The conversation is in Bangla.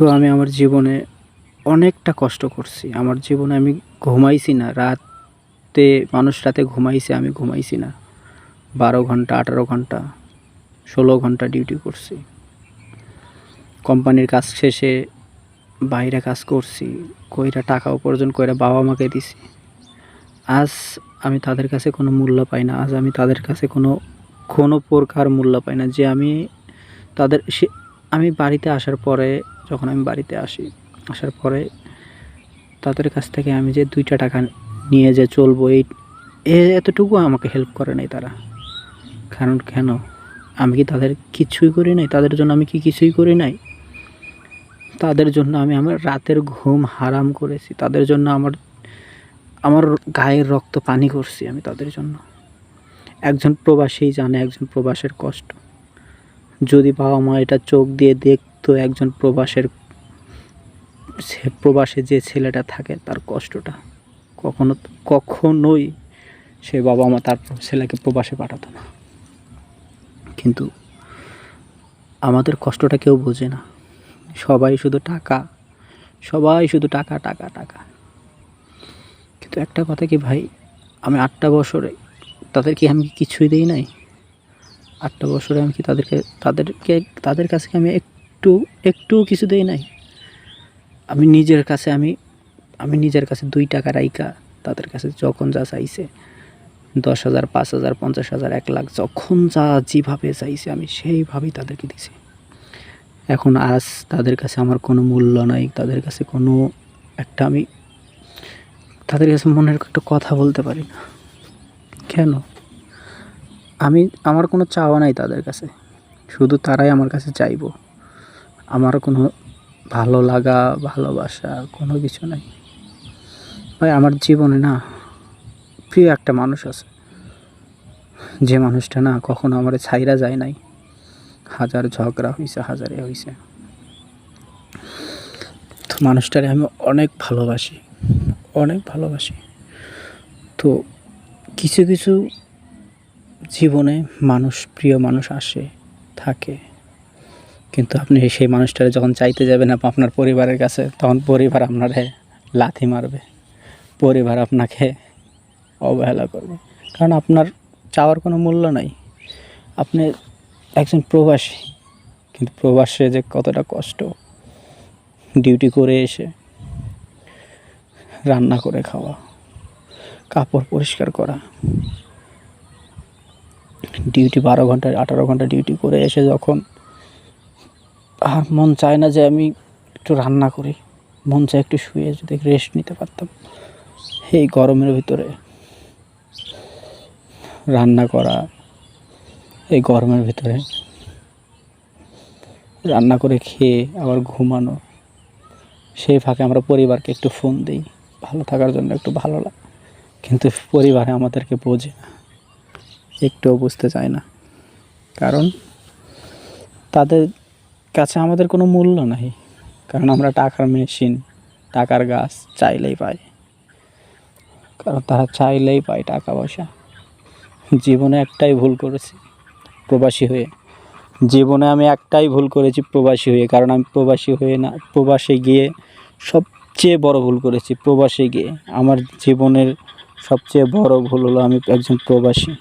তো আমি আমার জীবনে অনেকটা কষ্ট করছি। আমার জীবনে আমি ঘুমাইছি না। রাতে, মানুষ রাতে ঘুমাইছে, আমি ঘুমাইছি না। বারো ঘণ্টা, আঠারো ঘণ্টা, ষোলো ঘণ্টা ডিউটি করছি। কোম্পানির কাজ শেষে বাইরে কাজ করছি, কইরা টাকা উপার্জন কইরা বাবা মাকে দিছি। আজ আমি তাদের কাছে কোনো মূল্য পাই না। আজ আমি তাদের কাছে কোনো কোনো প্রকার মূল্য পাই না। যে আমি তাদের, সে, আমি বাড়িতে আসার পরে যখন আমি বাড়িতে আসি, আসার পরে তাদের কাছ থেকে আমি যে দুইটা টাকা নিয়ে যে চলবো, এই এতটুকু আমাকে হেল্প করে নাই তারা। কারণ কেন? আমি কি তাদের কিছুই করি নাই? তাদের জন্য আমি কি কিছুই করি নাই? তাদের জন্য আমি আমার রাতের ঘুম হারাম করেছি। তাদের জন্য আমার আমার গায়ের রক্ত পানি করছি আমি তাদের জন্য। একজন প্রবাসী জানে একজন প্রবাসের কষ্ট। যদি বাবা মা এটা চোখ দিয়ে দেখতো একজন প্রবাসের সে প্রবাসে যে ছেলেটা থাকে তার কষ্টটা, কখনো, কখনোই সে বাবা মা তার ছেলেকে প্রবাসে পাঠাতো না। কিন্তু আমাদের কষ্টটা কেউ বোঝে না। সবাই শুধু টাকা, সবাই শুধু টাকা টাকা টাকা। কিন্তু একটা কথা কি ভাই, আমি আটটা বছরে তাদেরকে আমি কিছুই দিই নাই? আটটা বছরে আমি কি তাদেরকে তাদেরকে, তাদের কাছে আমি একটু একটু কিছু দেই নাই। আমি নিজের কাছে, আমি আমি নিজের কাছে দুই টাকা রাইকা তাদের কাছে যখন যা চাইছে, দশ হাজার, পাঁচ হাজার, পঞ্চাশ হাজার, এক লাখ, যখন যা যেভাবে চাইছে, আমি সেইভাবেই তাদেরকে দিছি। এখন আজ তাদের কাছে আমার কোনো মূল্য নাই, তাদের কাছে কোনো একটা আমি, তাদের কাছে মনের একটা কথা বলতে পারি না। কেন? আমি, আমার কোনো চাওয়া নাই তাদের কাছে। শুধু তারাই আমার কাছে চাইব। আমার কোনো ভালো লাগা, ভালোবাসা কোনো কিছু নাই। ভাই, আমার জীবনে না প্রিয় একটা মানুষ আছে। যে মানুষটা না কখনো আমার ছাইরা যায় নাই। হাজার ঝগড়া হয়েছে হাজারে হয়েছে তো মানুষটারে আমি অনেক ভালোবাসি অনেক ভালোবাসি। তো কিছু কিছু জীবনে মানুষ, প্রিয় মানুষ আসে, থাকে। কিন্তু আপনি সেই মানুষটারে যখন চাইতে যাবেন আপ- আপনার পরিবারের কাছে, তখন পরিবার আপনারে লাথি মারবে। পরিবার আপনাকে অবহেলা করবে। কারণ আপনার চাওয়ার কোনো মূল্য নাই। আপনি একজন প্রবাসী, কিন্তু প্রবাসে যে কতটা কষ্ট। ডিউটি করে এসে রান্না করে খাওয়া, কাপড় পরিষ্কার করা, ডিউটি বারো ঘণ্টা, আঠারো ঘণ্টা ডিউটি করে এসে যখন আর মন চায় না যে আমি একটু রান্না করি। মন চায় একটু শুয়ে যদি রেস্ট নিতে পারতাম। এই গরমের ভিতরে রান্না করা, এই গরমের ভিতরে রান্না করে খেয়ে আবার ঘুমানো, সেই ফাঁকে আমরা পরিবারকে একটু ফোন দিই। ভালো থাকার জন্য একটু ভালো লাগে। কিন্তু পরিবারে আমাদেরকে বোঝে না। একটুও বুঝতে চায় না। কারণ তাদের কাছে আমাদের কোনো মূল্য নাই। কারণ আমরা টাকার মেশিন, টাকার গাছ চাইলেই পাই। কারণ তারা চাইলেই পায় টাকা পয়সা। জীবনে একটাই ভুল করেছি, প্রবাসী হয়ে। জীবনে আমি একটাই ভুল করেছি, প্রবাসী হয়ে। কারণ আমি প্রবাসী হয়ে না, প্রবাসে গিয়ে সবচেয়ে বড় ভুল করেছি, প্রবাসে গিয়ে। আমার জীবনের সবচেয়ে বড় ভুল হলো আমি একজন প্রবাসী।